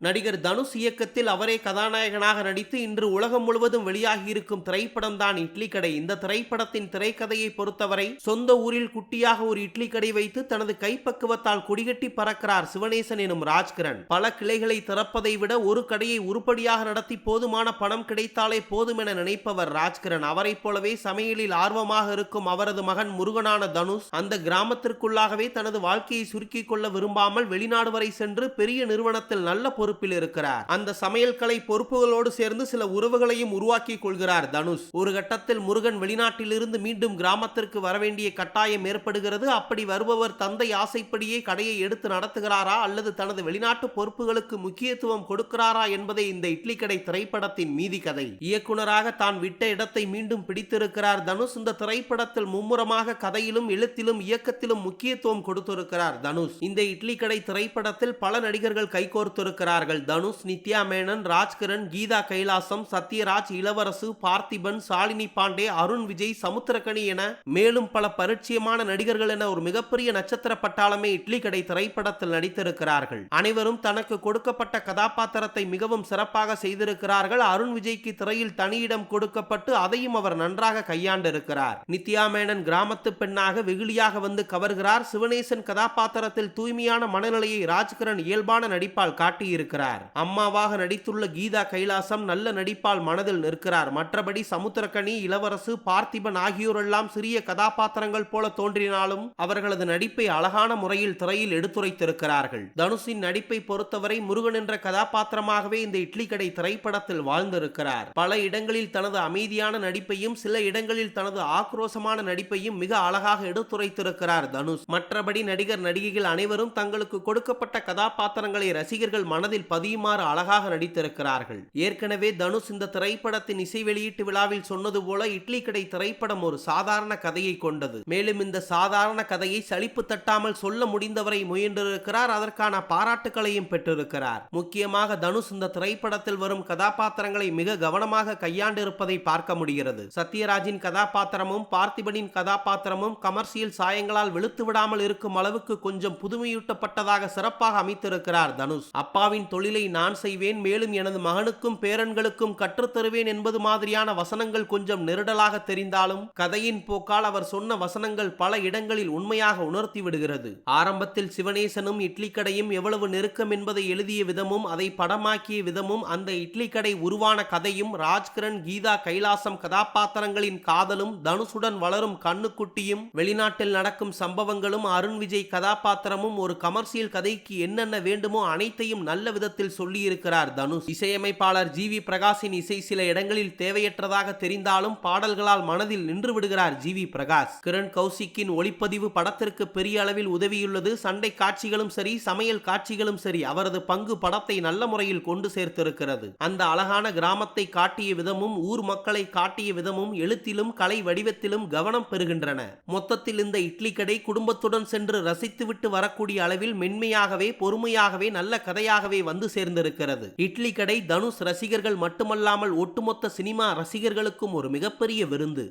நடிகர் தனுஷ் இயக்கத்தில் அவரே கதாநாயகனாக நடித்து இன்று உலகம் முழுவதும் வெளியாகியிருக்கும் திரைப்படம் தான் இட்லி கடை. இந்த திரைப்படத்தின் திரைக்கதையை பொறுத்தவரை சொந்த ஊரில் குட்டியாக ஒரு இட்லி கடை வைத்து தனது கைப்பக்குவத்தால் கொடிகட்டி பறக்கிறார் சிவனேசன் எனும் ராஜ்கிரண். பல கிளைகளை திறப்பதை விட ஒரு கடையை உருப்படியாக நடத்தி போதுமான பணம் கிடைத்தாலே போதும் என நினைப்பவர் ராஜ்கிரண். அவரைப் போலவே சமையலில் ஆர்வமாக இருக்கும் அவரது மகன் முருகனான தனுஷ் அந்த கிராமத்திற்குள்ளாகவே தனது வாழ்க்கையை சுருக்கிக் கொள்ள விரும்பாமல் வெளிநாடு வரை சென்று பெரிய நிறுவனத்தில் நல்ல பொறுப்பில் இருக்கிறார். அந்த சமையல் கலை பொறுப்புகளோடு சேர்ந்து சில உறவுகளையும் உருவாக்கி கொள்கிறார் தனுஷ். ஒரு கட்டத்தில் முருகன் வெளிநாட்டிலிருந்து மீண்டும் கிராமத்திற்கு வரவேண்டிய கட்டாயம் ஏற்படுகிறது. அப்படி வருபவர் தந்தை ஆசைப்படியே கடையை எடுத்து நடத்துகிறாரா? அல்லது தனது வெளிநாட்டு பொறுப்புகளுக்கு முக்கியத்துவம் கொடுக்கிறாரா என்பதே இந்த இட்லி கடை திரைப்படத்தின் மீதி கதை. இயக்குனராக தான் விட்ட இடத்தை மீண்டும் பிடித்திருக்கிறார் தனுஷ். இந்த திரைப்படத்தில் மும்முரமாக கதையிலும் எழுத்திலும் இயக்கத்திலும் முக்கியத்துவம் கொடுத்திருக்கிறார் தனுஷ். இந்த இட்லி கடை திரைப்படத்தில் பல நடிகர்கள் கைகோர்த்திருக்கிறார்கள் தனுஷ் நித்யா மேனன் ராஜ்கிரண் கீதா கைலாசம் சத்யராஜ் இளவரசு பார்த்திபன் சாலினி பாண்டே அருண் விஜய் சமுத்திரக்கணி என மேலும் பல பரிச்சயமான நடிகர்கள் என ஒரு மிகப்பெரிய நட்சத்திர பட்டாளமே இட்லி கடை திரைப்படத்தில் நடித்திருக்கிறார்கள். அனைவரும் தனக்கு கொடுக்கப்பட்ட கதாபாத்திரத்தை மிகவும் சிறப்பாக செய்திருக்கிறார்கள். அருண் விஜய்க்கு திரையில் தனியிடம் கொடுக்கப்பட்டு அதையும் அவர் நன்றாக கையாண்டிருக்கிறார். நித்யா மேனன் கிராமத்து பெண்ணாக வெகுளியாக வந்து கவர்கிறார். சிவனேசன் கதாபாத்திரத்தில் தூய்மையான மனநிலையை ராஜ்கிரண் இயல்பான நடிப்பால் காட்டியிருக்கிறார். அம்மாவாக நடித்துள்ள கீதா கைலாசம் நல்ல நடிப்பால் மனதில் நிற்கிறார். மற்றபடி சமுத்திரக்கனி இளவரசு பார்த்திபன் ஆகியோரெல்லாம் சிறிய கதாபாத்திரங்கள் போல தோன்றினாலும் அவர்களது நடிப்பை அழகான முறையில் திரையில் எடுத்துரைத்திருக்கிறார்கள். தனுஷின் நடிப்பை பொறுத்தவரை முருகன் என்ற கதாபாத்திரமாகவே இந்த இட்லி கடை திரைப்படத்தில் வாழ்ந்திருக்கிறார். பல இடங்களில் தனது அமைதியான நடிப்பையும் சில இடங்களில் தனது ஆக்ரோஷமான நடிப்பையும் மிக அழகாக எடுத்துரைத்திருக்கிறார் தனுஷ். மற்றபடி நடிகர் நடிகைகள் அனைவரும் தங்களுக்கு கொடுக்கப்பட்ட கதாபாத்திரங்களை ரசிகர்கள் மனதில் பதியுமாறு அழகாக நடித்திருக்கிறார்கள். ஏற்கனவே தனுஷ் இந்த திரைப்படத்தின் இசை வெளியீட்டு விழாவில் சொன்னது போல இட்லி கடை திரைப்படம் ஒரு சாதாரண கதையை கொண்டது. மேலும் இந்த சாதாரண கதையை சளிப்பு தட்டாமல் சொல்ல முடிந்தவரை முயன்றிருக்கிறார். அதற்கான பாராட்டுகளையும் பெற்றிருக்கிறார். முக்கியமாக தனுஷ் இந்த திரைப்படத்தில் வரும் கதாபாத்திரங்களை மிக கவனமாக கையாண்டிருப்பதை பார்க்க முடிகிறது. சத்யராஜின் கதாபாத்திரமும் பார்த்திபனின் கதாபாத்திரமும் கமர்ஷியல் சாயங்களால் வெளுத்து விடாமல் இருக்கும் அளவுக்கு கொஞ்சம் புதுமையூட்டப்பட்டதாக சிறப்பாக அமைத்திருக்கிறார் தனுஷ். அப்பாவின் தொழிலை நான் செய்வேன் மேலும் எனது மகனுக்கும் பேரன்களுக்கும் கற்றுத்தருவேன் என்பது மாதிரியான வசனங்கள் கொஞ்சம் நெருடலாக தெரிந்தாலும் கதையின் போக்கால் அவர் சொன்ன வசனங்கள் பல இடங்களில் உண்மையாக உணர்த்தி விடுகிறது. ஆரம்பத்தில் சிவனேசனும் இட்லி கடையும் எவ்வளவு நெருக்கம் என்பதை எழுதிய விதமும் அதை படமாக்கிய விதமும் அந்த இட்லி கடை உருவான கதையும் ராஜ்கிரண் கீதா கைலாசம் கதாபாத்திரங்களின் காதலும் தனுஷுடன் வளரும் கண்ணுக்குட்டியும் வெளிநாட்டில் நடக்கும் சம்பவங்களும் அருண் விஜய் கதாபாத்திரமும் ஒரு கமர்ஷியல் கதைக்கு என்னென்ன வேண்டுமோ அனைத்தையும் நல்ல விதத்தில் சொல்லியிருக்கிறார் தனுஷ். இசையமைப்பாளர் ஜி வி பிரகாஷின் இசை சில இடங்களில் தேவையற்றதாக தெரிந்தாலும் பாடல்களால் மனதில் நின்று விடுகிறார் ஜி வி பிரகாஷ். கிரண் கௌசிக்கின் ஒளிப்பதிவு படத்திற்கு பெரிய அளவில் உதவியுள்ளது. சண்டை காட்சிகளும் சரி சமையல் காட்சிகளும் சரி அவரது பங்கு படத்தை நல்ல முறையில் கொண்டு சேர்த்திருக்கிறது. அந்த அழகான கிராமத்தை காட்டிய விதமும் ஊர் மக்களை காட்டிய விதமும் எழுத்திலும் கலை வடிவத்திலும் கவனம் பெறுகின்றன. மொத்தத்தில் இந்த இட்லி கடை குடும்பத்துடன் சென்று ரசித்துவிட்டு வரக்கூடிய அளவில் மென்மையாகவே பொறுமையாகவே நல்ல கதையாகவே வந்து சேர்ந்திருக்கிறது. இட்லி கடை தனுஷ் ரசிகர்கள் மட்டுமல்லாமல் ஒட்டுமொத்த சினிமா ரசிகர்களுக்கும் ஒரு மிகப்பெரிய விருந்து.